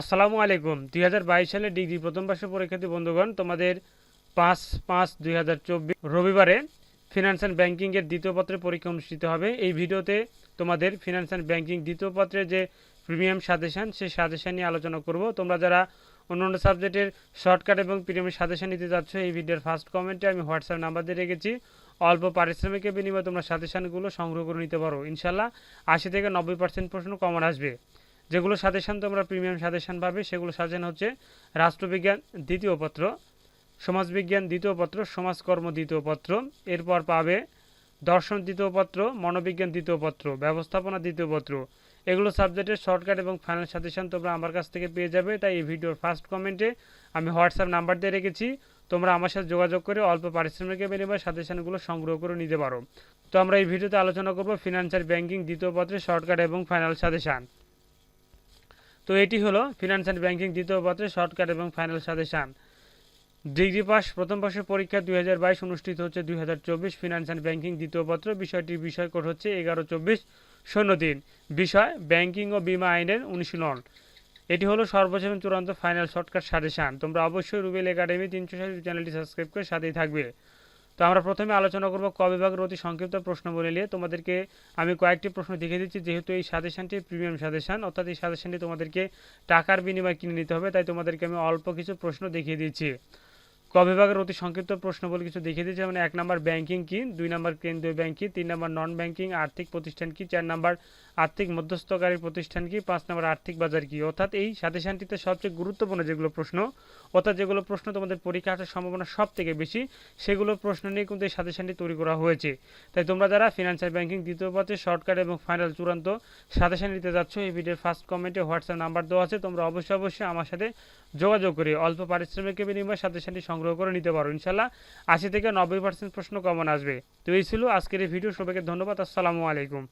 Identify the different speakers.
Speaker 1: আসসালামু আলাইকুম। দুই হাজার বাইশ সালে ডিগ্রি প্রথম বর্ষের পরীক্ষার্থী বন্ধুগণ, তোমাদের পাঁচ পাঁচ দুই রবিবারে ফিনান্স অ্যান্ড ব্যাংকিংয়ের দ্বিতীয় পত্রের পরীক্ষা অনুষ্ঠিত হবে। এই ভিডিওতে তোমাদের ফিনান্স অ্যান্ড ব্যাংকিং দ্বিতীয় পত্রের যে প্রিমিয়াম সাজেশন সেই সাজেশন নিয়ে আলোচনা করব। তোমরা যারা অন্য অন্য সাবজেক্টের শর্টকাট এবং প্রিমিয়াম সাজেশন নিতে যাচ্ছ, এই ভিডিওর ফার্স্ট কমেন্টে আমি হোয়াটসঅ্যাপ নাম্বার দিয়ে রেখেছি। অল্প পারিশ্রমিকের বিনিময়ে তোমরা সাজেশানগুলো সংগ্রহ করে নিতে পারো। ইনশাল্লাহ আশি থেকে নব্বই পার্সেন্ট প্রশ্ন কমন আসবে। যেগুলো সাজেশন তোমরা প্রিমিয়াম সাজেশন পাবে, সেগুলো সাজেশন হচ্ছে রাষ্ট্রবিজ্ঞান দ্বিতীয় পত্র, সমাজবিজ্ঞান দ্বিতীয় পত্র, সমাজকর্ম দ্বিতীয় পত্র, এরপর পাবে দর্শন দ্বিতীয় পত্র, মনোবিজ্ঞান দ্বিতীয় পত্র, ব্যবস্থাপনা দ্বিতীয় পত্র। এগুলো সাবজেক্টের শর্টকাট এবং ফাইনাল সাজেশন তোমরা আমার কাছ থেকে পেয়ে যাবে, তাই এই ভিডিওর ফার্স্ট কমেন্টে আমি হোয়াটসঅ্যাপ নাম্বার দিয়ে রেখেছি। তোমরা আমার সাথে যোগাযোগ করে অল্প পারিশ্রমিকের বিনিময়ে সাজেশনগুলো সংগ্রহ করে নিতে পারো। তো আমরা এই ভিডিওতে আলোচনা করব ফিনান্সিয়াল ব্যাংকিং দ্বিতীয় পত্রের শর্টকাট এবং ফাইনাল সাজেশন তো এটি হলো ফিনান্স অ্যান্ড ব্যাংকিং দ্বিতীয় পত্রে শর্টকাট এবং ফাইনাল সাজেশন ডিগ্রি পাস প্রথম বর্ষের পরীক্ষা দুই হাজার বাইশ অনুষ্ঠিত হচ্ছে দুই হাজার চব্বিশ। ফিনান্স অ্যান্ড ব্যাংকিং দ্বিতীয় পত্র, বিষয়টির বিষয় কোড হচ্ছে এগারো চব্বিশ শূন্য তিন। বিষয় ব্যাংকিং ও বিমা আইনের অনুশীলন। এটি হলো এবং চূড়ান্ত ফাইনাল শর্টকাট সাজেশন তোমরা অবশ্যই রুবেল একাডেমি তিনশো ষাট চ্যানেলটি সাবস্ক্রাইব করে সাথেই থাকবে। তো আমরা প্রথমে আলোচনা করব ক বিভাগের অতি সংক্ষিপ্ত প্রশ্ন বলে নিয়ে। তোমাদেরকে আমি কয়েকটি প্রশ্ন দেখে দিচ্ছি, যেহেতু এই সাজেশনটি প্রিমিয়াম সাজেশন, অর্থাৎ এই সাজেশনটি তোমাদেরকে টাকার বিনিময়ে কিনে নিতে হবে, তাই তোমাদেরকে আমি অল্প কিছু প্রশ্ন দেখিয়ে দিচ্ছি। ক বিভাগের অতি সংক্ষিপ্ত প্রশ্ন বলে কিছু দেখিয়ে দিয়েছে মানে এক নম্বর ব্যাংকিং কি, দুই নম্বর কেন্দ্রীয় ব্যাংক কি, তিন নম্বর নন ব্যাংকিং, আর্থিক প্রতিষ্ঠান কি, চার নম্বর আর্থিক মধ্যস্থকারী প্রতিষ্ঠান কি, পাঁচ নম্বর আর্থিক বাজার কি। অর্থাৎ এই সাজেশনটিতে সবচেয়ে গুরুত্বপূর্ণ যেগুলো প্রশ্ন, অর্থাৎ যেগুলো প্রশ্ন তোমাদের পরীক্ষা আসার সম্ভাবনা সব থেকে বেশি, সেগুলো প্রশ্ন নিয়ে কিন্তু এই সাজেশনটি তৈরি করা হয়েছে। তাই তোমরা যারা ফিনান্সিয়াল ব্যাংকিং দ্বিতীয় পথে শর্টকাট এবং ফাইনাল চূড়ান্ত সাজেশন নিতে যাচ্ছ, এই ভিডিওর ফার্স্ট কমেন্টে হোয়াটসঅ্যাপ নাম্বার দেওয়া আছে, তোমরা অবশ্যই অবশ্যই আমার সাথে যোগাযোগ করে অল্প পারিশ্রমিকের বিনিময়ে সাজেশনটি সংগ্রহ করে নিতে পারো। ইনশাল্লাহ আশি থেকে নব্বই পার্সেন্ট প্রশ্ন কমন আসবে। তো এই ছিল আজকের এই ভিডিও। সবাইকে ধন্যবাদ। আসসালামু আলাইকুম।